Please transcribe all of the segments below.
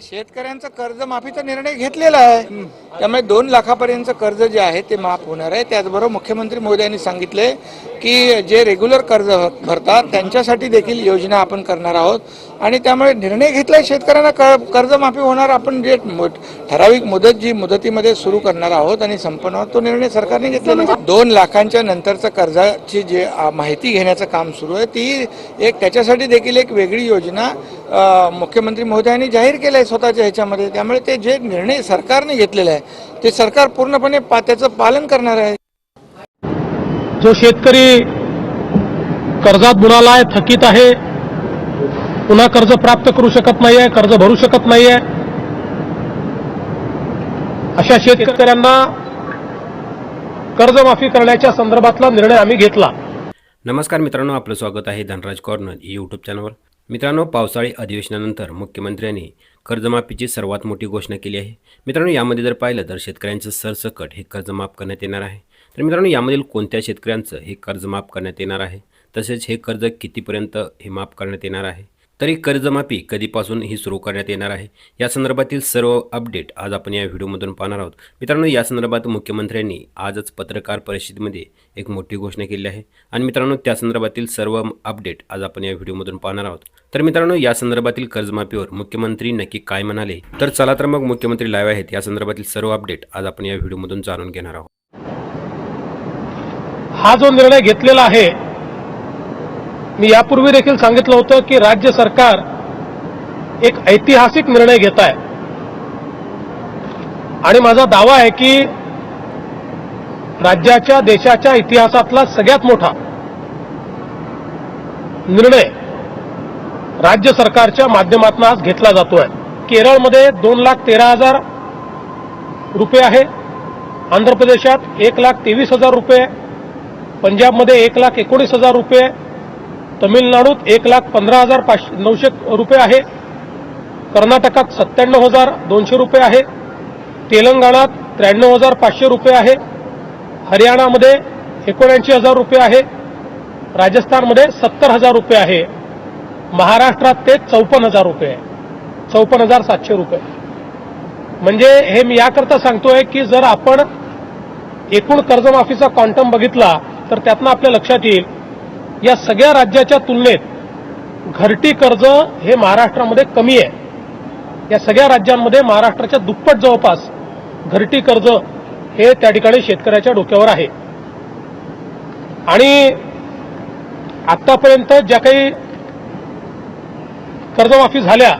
शेतकऱ्यांचा कर्जमाफीचा निर्णय घेतलेला आहे. त्यामुळे दोन लाखापर्यंत कर्ज जे आहे ते माफ होणार आहे. त्याचबरोबर मुख्यमंत्री मोदयांनी सांगितले की जे रेग्युलर कर्ज भरतात त्यांच्यासाठी देखील योजना आपण करणार आहोत. आणि त्यामुळे निर्णय घेतलाय शेतकऱ्यांना क- कर्जमाफी होणार. आपण जे ठराविक मुदत जी मुदतीमध्ये सुरू करणार आहोत आणि संपन्न आहोत तो निर्णय सरकारने घेतलेला दोन लाखांच्या नंतरचं कर्जाची जे माहिती घेण्याचं काम सुरू आहे ती एक त्याच्यासाठी देखील एक वेगळी योजना मुख्यमंत्री महोदयांनी जाहीर केलं आहे स्वतःच्या ह्याच्यामध्ये. त्यामुळे ते जे निर्णय सरकारने घेतलेला आहे ते सरकार पूर्णपणे पा त्याचं पालन करणार आहे. जो शेतकरी कर्जात बुडाला आहे थकीत आहे पुन्हा कर्ज प्राप्त करू शकत नाहीये कर्ज भरू शकत नाहीये अशा शेतकऱ्यांना कर्जमाफी करण्याच्या संदर्भातला निर्णय आम्ही घेतला. नमस्कार मित्रांनो आपलं स्वागत आहे धनराज कॉर्नर यूट्यूब चॅनलवर मित्रांनो पावसाळी अधिवेशनानंतर मुख्यमंत्र्यांनी कर्जमाफीची सर्वात मोठी घोषणा केली आहे. मित्रांनो यामध्ये जर पाहिलं तर शेतकऱ्यांचं सरसकट हे कर्ज माफ करण्यात येणार आहे. तर मित्रांनो यामधील कोणत्या शेतकऱ्यांचं हे कर्ज माफ करण्यात येणार आहे? तसेच हे कर्ज कितीपर्यंत हे माफ करण्यात येणार आहे? तरी कर्जमाफी कधीपासून ही सुरू करण्यात येणार आहे? या संदर्भातील सर्व अपडेट आज आपण या व्हिडिओमधून पाहणार आहोत. मित्रांनो या संदर्भात मुख्यमंत्र्यांनी आजच पत्रकार परिषदेमध्ये एक मोठी घोषणा केली आहे. आणि मित्रांनो त्या संदर्भातील सर्व अपडेट आज आपण या व्हिडिओमधून पाहणार आहोत. तर मित्रांनो या संदर्भातील कर्जमाफीवर मुख्यमंत्री नक्की काय म्हणाले? तर चला तर मग मुख्यमंत्री लाईव्ह आहेत. या संदर्भातील सर्व अपडेट आज आपण या व्हिडिओमधून जाणून घेणार आहोत. हा जो निर्णय घेतलेला आहे मी यापूर्वी देखील सांगितलं होतं की राज्य सरकार एक ऐतिहासिक निर्णय घेत आहे आणि माझा दावा आहे की राज्याच्या देशाच्या इतिहासातला सगळ्यात मोठा निर्णय राज्य सरकारच्या माध्यमातून आज घेतला जातोय. केरळमध्ये दोन लाख तेरा हजार रुपये आहे. आंध्र प्रदेशात एक लाख तेवीस हजार रुपये. पंजाबमध्ये एक लाख एकोणीस हजार रुपये. तमिळनाडूत एक लाख पंधरा हजार पाचशे नऊशे रुपये आहे. कर्नाटकात सत्त्याण्णव हजार दोनशे रुपये आहे. तेलंगणात त्र्याण्णव हजार पाचशे रुपये आहे. हरियाणामध्ये एकोणऐंशी हजार रुपये आहे. राजस्थानमध्ये सत्तर हजार रुपये आहे. महाराष्ट्रात ते चौपन्न हजार रुपये आहे. चौपन्न हजार सातशे रुपये. म्हणजे हे मी याकरता सांगतोय की जर आपण एकूण कर्जमाफीचा क्वांटम बघितला तर त्यातनं आपल्या लक्षात येईल या सगळ्या राज्याच्या तुलनेत घरटी कर्ज हे महाराष्ट्रामध्ये कमी आहे. या सगळ्या राज्यांमध्ये महाराष्ट्राच्या दुप्पट जवळपास घरटी कर्ज हे त्या ठिकाणी शेतकऱ्याच्या डोक्यावर आहे. आणि आतापर्यंत ज्या काही कर्जमाफी झाल्या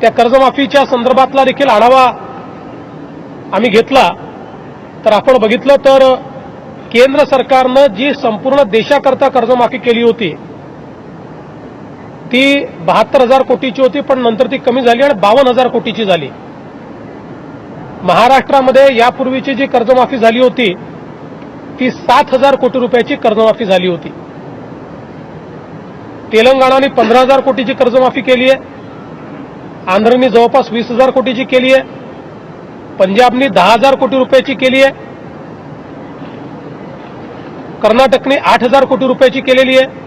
त्या कर्जमाफीच्या संदर्भातला देखील आढावा आम्ही घेतला तर आपण बघितलं तर केंद्र सरकारनं जी संपूर्ण देशाकरता कर्जमाफी केली होती ती बहात्तर हजार कोटीची होती पण नंतर ती कमी झाली आणि बावन्न हजार कोटीची झाली. महाराष्ट्रामध्ये यापूर्वीची जी कर्जमाफी झाली होती ती सात हजार कोटी रुपयाची कर्जमाफी झाली होती. तेलंगणाने पंधरा हजार कोटीची कर्जमाफी केली आहे. आंध्रनी जवळपास वीस हजार कोटीची केली आहे. पंजाबनी दहा हजार कोटी रुपयाची केली आहे. कर्नाटकने आठ हजार कोटी रुपयाची केलेली आहे.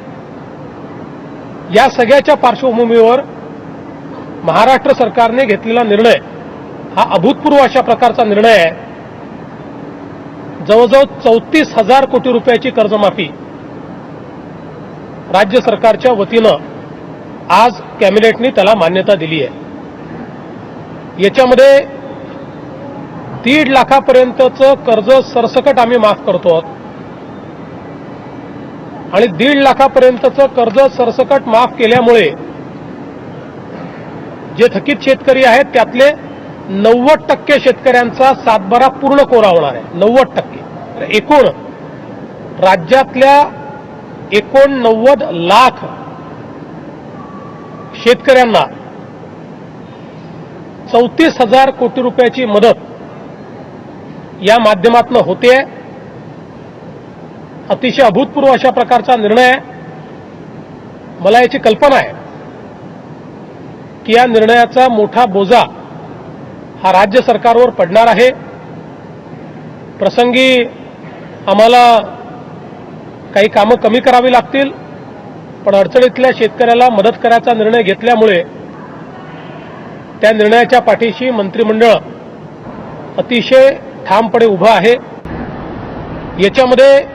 या सगळ्याच्या पार्श्वभूमीवर महाराष्ट्र सरकारने घेतलेला निर्णय हा अभूतपूर्व अशा प्रकारचा निर्णय आहे. जवळजवळ चौतीस हजार कोटी रुपयाची कर्जमाफी राज्य सरकारच्या वतीनं आज कॅबिनेटने त्याला मान्यता दिली आहे. याच्यामध्ये दीड लाखापर्यंतचं कर्ज सरसकट आम्ही माफ करतो आहोत. आणि दीड लाखापर्यंतचं कर्ज सरसकट माफ केल्यामुळे जे थकीत शेतकरी आहेत त्यातले नव्वद टक्के शेतकऱ्यांचा सातबारा पूर्ण कोरा होणार आहे. नव्वद टक्के. एकूण राज्यातल्या एकोणनव्वद लाख शेतकऱ्यांना चौतीस हजार कोटी रुपयाची मदत या माध्यमातून होते अतिशय अभूतपूर्व अशा प्रकारचा निर्णय आहे मला याची कल्पना आहे की या निर्णयाचा मोठा बोजा हा राज्य सरकारवर पडणार आहे. प्रसंगी आम्हाला काही कामं कमी करावी लागतील पण अडचणीतल्या शेतकऱ्याला मदत करायचा निर्णय घेतल्यामुळे त्या निर्णयाच्या पाठीशी मंत्रिमंडळ अतिशय ठामपणे उभं आहे. याच्यामध्ये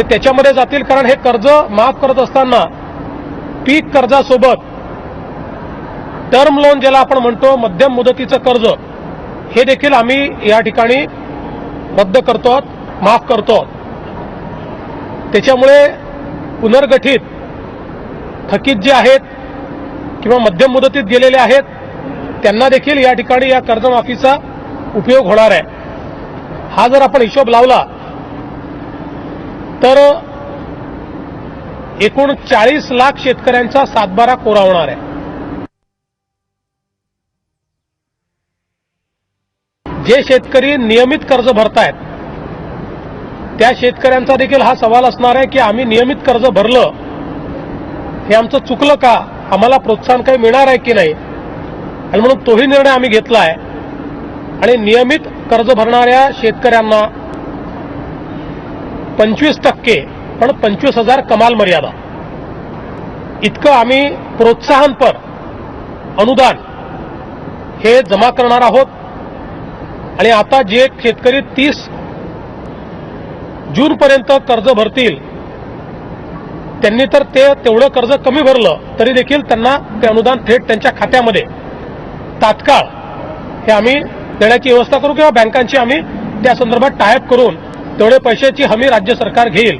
ते त्याच्यामध्ये जातील कारण हे कर्ज माफ करत असताना पीक कर्जासोबत टर्म लोन ज्याला आपण म्हणतो मध्यम मुदतीचं कर्ज हे देखील आम्ही या ठिकाणी रद्द करतो माफ करतो त्याच्यामुळे पुनर्गठित थकीत जे आहेत किंवा मध्यम मुदतीत गेलेले आहेत त्यांना देखील या ठिकाणी या कर्जमाफीचा उपयोग होणार आहे. हा जर आपण हिशोब लावला तर एकूण चाळीस लाख शेतकऱ्यांचा सातबारा कोरा होणार आहे. जे शेतकरी नियमित कर्ज भरतायत त्या शेतकऱ्यांचा देखील हा सवाल असणार आहे की आम्ही नियमित कर्ज भरलं हे आमचं चुकलं का? आम्हाला प्रोत्साहन काही मिळणार आहे की नाही? आणि म्हणून तोही निर्णय आम्ही घेतला आहे आणि नियमित कर्ज भरणाऱ्या शेतकऱ्यांना पंचवीस टक्के पण पंचवीस हजार कमाल मर्यादा. इतकं आम्ही प्रोत्साहनपर अनुदान हे जमा करणार आहोत. आणि आता जे शेतकरी तीस जूनपर्यंत कर्ज भरतील त्यांनी तर ते तेवढं कर्ज कमी भरलं तरी देखील त्यांना ते अनुदान थेट त्यांच्या खात्यामध्ये. तात्काळ हे आम्ही देण्याची व्यवस्था करू किंवा बँकांची आम्ही त्या संदर्भात टायअप करून तेवढे पैशाची हमी राज्य सरकार घेईल.